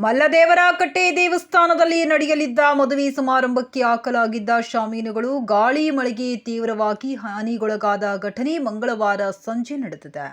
ಮಲ್ಲದೇವರಕಟ್ಟೆ ದೇವಸ್ಥಾನದಲ್ಲಿ ನಡೆಯಲಿದ್ದ ಮದುವೆ ಸಮಾರಂಭಕ್ಕೆ ಹಾಕಲಾಗಿದ್ದ ಶಾಮೀನುಗಳು ಗಾಳಿ ಮಳೆಗೆ ತೀವ್ರವಾಗಿ ಹಾನಿಗೊಳಗಾದ ಘಟನೆ ಮಂಗಳವಾರ ಸಂಜೆ ನಡೆದಿದೆ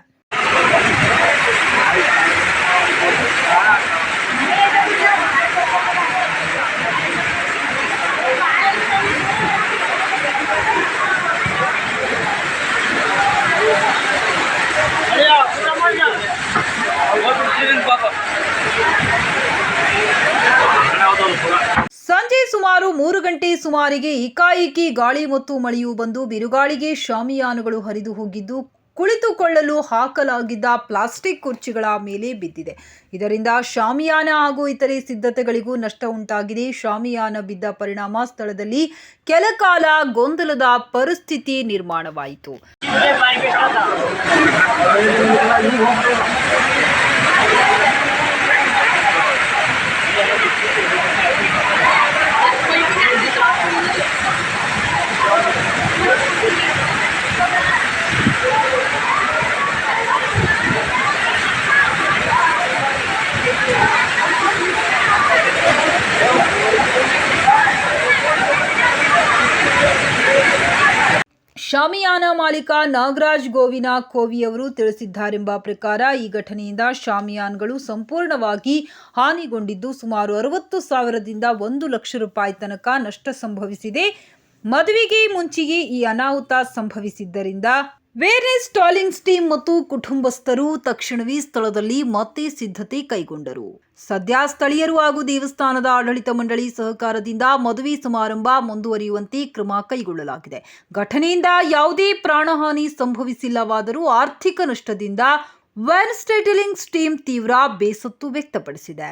ಸಂಜೆ ಸುಮಾರು ಮೂರು ಗಂಟೆ ಸುಮಾರಿಗೆ ಏಕಾಏಕಿ ಗಾಳಿ ಮತ್ತು ಮಳೆಯು ಬಂದು ಬಿರುಗಾಳಿಗೆ ಶಾಮಿಯಾನುಗಳು ಹರಿದು ಹೋಗಿದ್ದು, ಕುಳಿತುಕೊಳ್ಳಲು ಹಾಕಲಾಗಿದ್ದ ಪ್ಲಾಸ್ಟಿಕ್ ಕುರ್ಚಿಗಳ ಮೇಲೆ ಬಿದ್ದಿದೆ. ಇದರಿಂದ ಶಾಮಿಯಾನ ಹಾಗೂ ಇತರೆ ಸಿದ್ಧತೆಗಳಿಗೂ ನಷ್ಟ ಉಂಟಾಗಿದೆ. ಶಾಮಿಯಾನ ಬಿದ್ದ ಪರಿಣಾಮ ಸ್ಥಳದಲ್ಲಿ ಕೆಲಕಾಲ ಗೊಂದಲದ ಪರಿಸ್ಥಿತಿ ನಿರ್ಮಾಣವಾಯಿತು. ಶಾಮಿಯಾನ ಮಾಲೀಕ ನಾಗರಾಜ್ ಗೋವಿನ ಕೋವಿಯವರು ತಿಳಿಸಿದ್ದಾರೆಂಬ ಪ್ರಕಾರ ಈ ಘಟನೆಯಿಂದ ಶಾಮಿಯಾನ್ಗಳು ಸಂಪೂರ್ಣವಾಗಿ ಹಾನಿಗೊಂಡಿದ್ದು ಸುಮಾರು ಅರವತ್ತು ಸಾವಿರದಿಂದ ಒಂದು ಲಕ್ಷ ರೂಪಾಯಿ ತನಕ ನಷ್ಟ ಸಂಭವಿಸಿದೆ. ಮದುವೆಗೆ ಮುಂಚೆಯೇ ಈ ಅನಾಹುತ ಸಂಭವಿಸಿದ್ದರಿಂದ ವೇರ್ನೆಸ್ ಟಾಲಿಂಗ್ಸ್ ಟೀಮ್ ಮತ್ತು ಕುಟುಂಬಸ್ಥರು ತಕ್ಷಣವೇ ಸ್ಥಳದಲ್ಲಿ ಮತ್ತೆ ಸಿದ್ಧತೆ ಕೈಗೊಂಡರು. ಸದ್ಯ ಸ್ಥಳೀಯರು ಹಾಗೂ ದೇವಸ್ಥಾನದ ಆಡಳಿತ ಮಂಡಳಿ ಸಹಕಾರದಿಂದ ಮದುವೆ ಸಮಾರಂಭ ಮುಂದುವರಿಯುವಂತೆ ಕ್ರಮ ಕೈಗೊಳ್ಳಲಾಗಿದೆ. ಘಟನೆಯಿಂದ ಯಾವುದೇ ಪ್ರಾಣಹಾನಿ ಸಂಭವಿಸಿಲ್ಲವಾದರೂ ಆರ್ಥಿಕ ನಷ್ಟದಿಂದ ವೆನ್ಸ್ಟೇಟಲಿಂಗ್ಸ್ ಟೀಮ್ ತೀವ್ರ ಬೇಸತ್ತು ವ್ಯಕ್ತಪಡಿಸಿದೆ.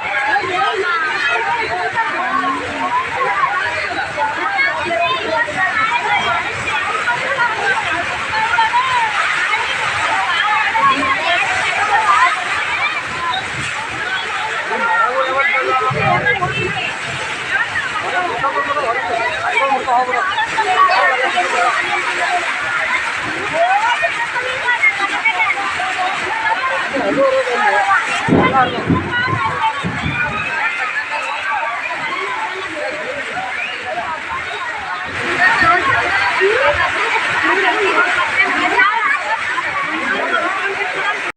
快来快来快来快来